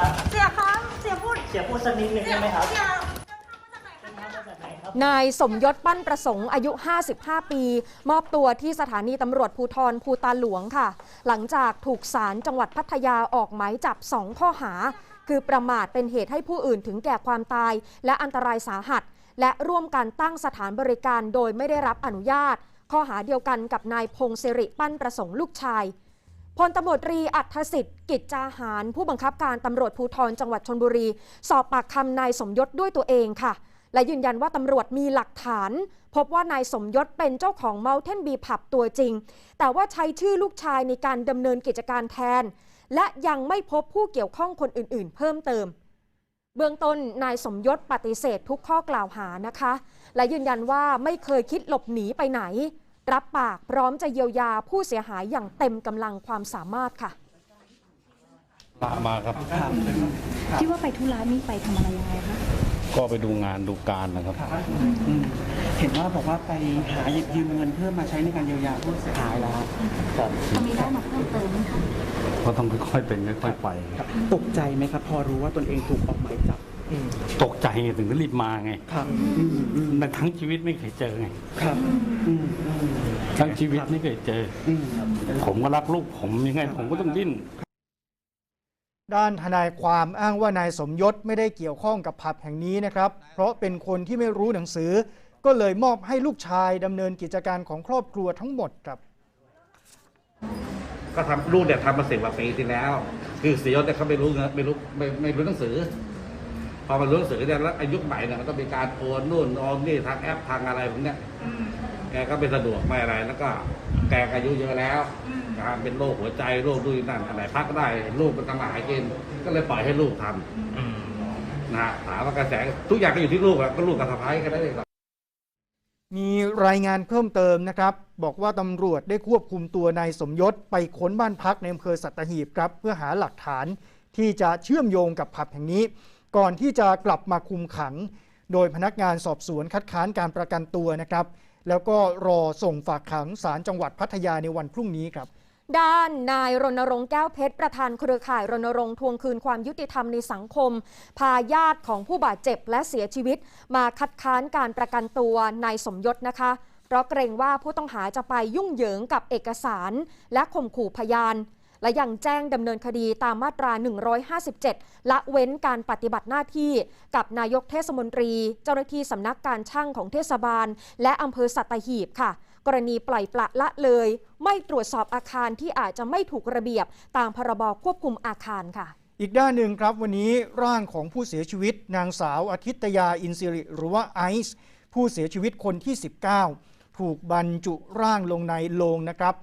ครับ เสียครับเสียพูดเสียพูดสักนิดหนึ่งได้ไหมครับเสียครับนายสมยศปั้นประสงค์อายุ 55 ปี มอบตัวที่สถานีตำรวจภูทรภูตาหลวงค่ะ หลังจากถูกศาลจังหวัดพัทยาออกหมายจับ 2 ข้อหา คือประมาทเป็นเหตุให้ผู้อื่นถึงแก่ความตาย และอันตรายสาหัส และร่วมกันตั้งสถานบริการโดยไม่ได้รับอนุญาต ข้อหาเดียวกันกับนายพงศิริปั้นประสงค์ลูกชาย พลตำรวจตรีอัธสิทธิ์ กิจจาหาร ผู้บังคับการตำรวจภูธรจังหวัดชนบุรี สอบปากคำนายสมยศด้วยตัวเองค่ะ และยืนยันว่าตำรวจมีหลักฐาน พบว่านายสมยศเป็นเจ้าของ Mountain Bee Pub ตัวจริง แต่ว่าใช้ชื่อลูกชายในการดำเนินกิจการแทน และยังไม่พบผู้เกี่ยวข้องคนอื่น ๆ เพิ่มเติม เบื้องต้นนายสมยศปฏิเสธทุกข้อกล่าวหานะคะ และยืนยันว่าไม่เคยคิดหลบหนีไปไหน รับปากพร้อมจะเยียวยาผู้เสียหายอย่างเต็มกำลังความสามารถค่ะลามาครับ ที่ว่าไปธุระนี่ไปทำอะไรยังไงคะ ก็ไปดูงานดูการนะครับอืมเห็นว่าบอกว่าไปหาหยิบยืมเงินเพื่อมาใช้ในการเยียวยาผู้เสียหายแล้วครับจะมีได้มาเพิ่มเติมไหมคะก็ต้องค่อยๆเป็นค่อยๆไปครับตกใจไหมครับ พอรู้ว่าตนเองถูกออกหมายจับ ตกใจไงถึงได้รีบมาไงครับอืมอืมในทั้งชีวิตไม่เคยเจอไงครับอืมอืมทั้งชีวิตไม่เคยเจออืมผมก็รักลูกผมยังไง ผมก็ต้องดิ้นด้านทนายความอ้างว่านายสมยศไม่ได้เกี่ยวข้องกับผับแห่งนี้นะครับ เพราะเป็นคนที่ไม่รู้หนังสือ ก็เลยมอบให้ลูกชายดำเนินกิจการของครอบครัวทั้งหมดครับ ก็ทำลูกเนี่ยทำมาสิบกว่าปีที่แล้ว คือเสียยศเนี่ยเขาไม่รู้เงินไม่รู้ไม่ไม่รู้หนังสือพ อมารู้หนังสือเนี่ยแล้วอายุคใหม่เนี่ยมันต้องมีการโอนนู่นโอนนี่ทางแอปทางอะไรพวกเนี้ยแกก็ไม่สะดวกไม่อะไรแล้วก็แกก็อายุเยอะแล้วนะครับเป็นโรคหัวใจโรคดูนนั่นอะไรพักก็ได้ลูกเป็นตั้งหลายกินก็เลยปล่อยให้ลูกทำนะฮะถามว่ากระแสทุกอย่างก็อยู่ที่ลูกอะก็ลูกกับสะพ้ายก็ได้เลย มีรายงานเพิ่มเติมนะครับ บอกว่าตำรวจได้ควบคุมตัวนายสมยศไปค้นบ้านพักในอำเภอสัตหีบครับ เพื่อหาหลักฐานที่จะเชื่อมโยงกับผับแห่งนี้ ก่อนที่จะกลับมาคุมขัง โดยพนักงานสอบสวนคัดค้านการประกันตัวนะครับ แล้วก็รอส่งฝากขังศาลจังหวัดพัทยาในวันพรุ่งนี้ครับด้านนายรณรงค์แก้วเพชรประธานเครือข่ายรณรงค์ทวงคืนความยุติธรรมในสังคม พาญาติของผู้บาดเจ็บและเสียชีวิต มาคัดค้านการประกันตัวนายสมยศนะคะ เพราะเกรงว่าผู้ต้องหาจะไปยุ่งเหยิงกับเอกสาร และข่มขู่พยาน และยังแจ้งดำเนินคดีตามมาตรา 157 ละเว้นการปฏิบัติหน้าที่ กับนายกเทศมนตรี เจ้าหน้าที่สำนักการช่างของเทศบาล และอำเภอสัตหีบค่ะ กรณีปล่อยปละละเลย ไม่ตรวจสอบอาคารที่อาจจะไม่ถูกระเบียบ ตามพรบควบคุมอาคารค่ะอีกด้านหนึ่งครับวันนี้ร่างของผู้เสียชีวิต นางสาวอาทิตยาอินซิริหรือว่าไอซ์ผู้เสียชีวิตคนที่ 19 ถูกบรรจุร่างลงในโลงนะครับ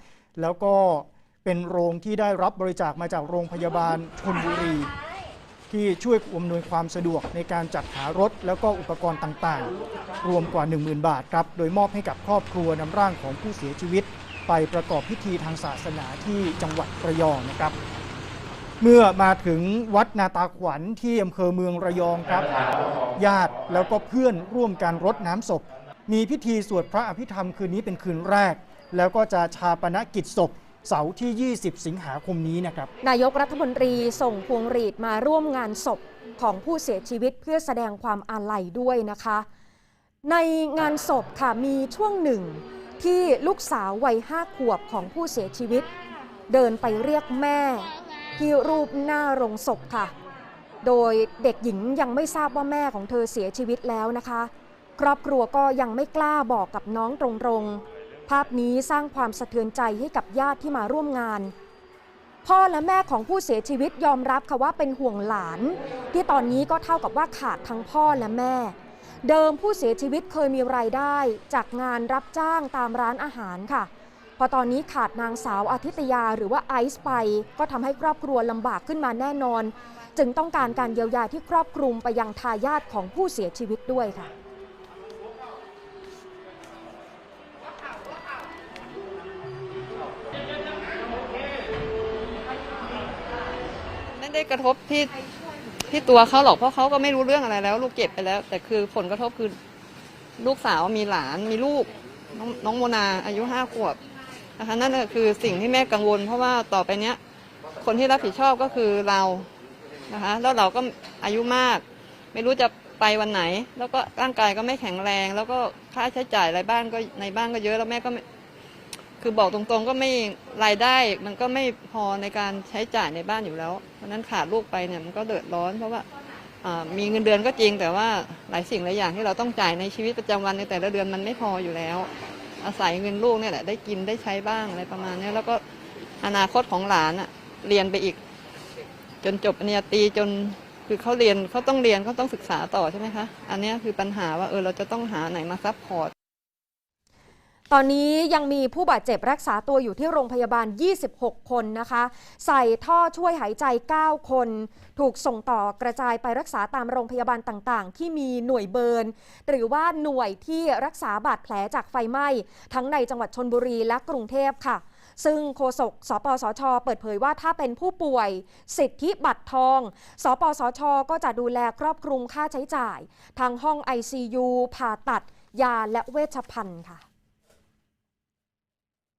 แล้วก็ เป็นโรงที่ได้รับบริจาคมาจากโรงพยาบาลชนบุรี ที่ช่วยอำนวยความสะดวกในการจัดหารถ แล้วก็อุปกรณ์ต่างๆ รวมกว่า 10,000 บาทครับ โดยมอบให้กับครอบครัวนำร่างของผู้เสียชีวิต ไปประกอบพิธีทางศาสนาที่จังหวัดระยองนะครับ เมื่อมาถึงวัดนาตาขวัญที่อำเภอเมืองระยองครับ ญาติแล้วก็เพื่อนร่วมการรดน้ำศพ มีพิธีสวดพระอภิธรรมคืนนี้เป็นคืนแรก แล้วก็จะชาปนกิจศพ เสาร์ที่ 20 สิงหาคมนี้นะครับ นายกรัฐมนตรีส่งพวงหรีดมาร่วมงานศพของผู้เสียชีวิตเพื่อแสดงความอาลัยด้วยนะคะ ในงานศพค่ะมีช่วงหนึ่งที่ลูกสาววัยห้าขวบของผู้เสียชีวิต เดินไปเรียกแม่ ที่รูปหน้าโรงศพค่ะ โดยเด็กหญิงยังไม่ทราบว่าแม่ของเธอเสียชีวิตแล้วนะคะ ครอบครัวก็ยังไม่กล้าบอกกับน้องตรงๆ ภาพนี้สร้างความสะเทือนใจให้กับญาติที่มาร่วมงาน พ่อและแม่ของผู้เสียชีวิตยอมรับค่ะว่าเป็นห่วงหลาน ที่ตอนนี้ก็เท่ากับว่าขาดทั้งพ่อและแม่ เดิมผู้เสียชีวิตเคยมีรายได้ จากงานรับจ้างตามร้านอาหารค่ะ พอตอนนี้ขาดนางสาวอาทิตยาหรือว่าไอซ์ไป ก็ทำให้ครอบครัวลำบากขึ้นมาแน่นอน จึงต้องการการเยียวยาที่ครอบคลุมไปยังทายาทของผู้เสียชีวิตด้วยค่ะ ได้กระทบที่ที่ตัวเขาหรอกเพราะเขาก็ไม่รู้เรื่องอะไรแล้ว ลูกเจ็บไปแล้ว แต่คือผลกระทบคือลูกสาวมีหลานมีลูกน้องน้องโมนาอายุห้าขวบนะคะนั่นก็คือสิ่งที่แม่กังวล เพราะว่าต่อไปเนี้ย คนที่รับผิดชอบก็คือเรานะคะแล้วเราก็อายุมาก ไม่รู้จะไปวันไหน แล้วก็ร่างกายก็ไม่แข็งแรง แล้วก็ค่าใช้จ่ายอะไรบ้านก็ในบ้านก็เยอะแล้วแม่ก็ คือบอกตรงๆก็ไม่รายได้มันก็ไม่พอในการใช้จ่ายในบ้านอยู่แล้ว เพราะนั้นขาดลูกไปเนี่ยมันก็เดือดร้อนเพราะว่ามีเงินเดือนก็จริง แต่ว่าหลายสิ่งหลายอย่างที่เราต้องจ่ายในชีวิตประจำวันในแต่ละเดือนมันไม่พออยู่แล้ว อาศัยเงินลูกเนี่ยแหละได้กินได้ใช้บ้างอะไรประมาณนี้แล้วก็อนาคตของหลานอะเรียนไปอีก จนจบปริญญาตรีจนคือเขาเรียนเขาต้องเรียนเขาต้องศึกษาต่อใช่ไหมคะ อันนี้คือปัญหาว่าเออเราจะต้องหาไหนมาซัพพอร์ต ตอนนี้ยังมีผู้บาดเจ็บรักษาตัวอยู่ที่โรงพยาบาล 26 คนนะคะ ใส่ท่อช่วยหายใจ 9 คน ถูกส่งต่อกระจายไปรักษาตามโรงพยาบาลต่างๆ ที่มีหน่วยเบิร์นหรือว่าหน่วยที่รักษาบาดแผลจากไฟไหม้ ทั้งในจังหวัดชนบุรีและกรุงเทพค่ะซึ่งโฆษกสปสช เปิดเผยว่าถ้าเป็นผู้ป่วย สิทธิบัตรทอง สปสช ก็จะดูแลครอบคลุมค่าใช้จ่าย ทางห้อง ICU ผ่าตัด ยาและเวชภัณฑ์ค่ะ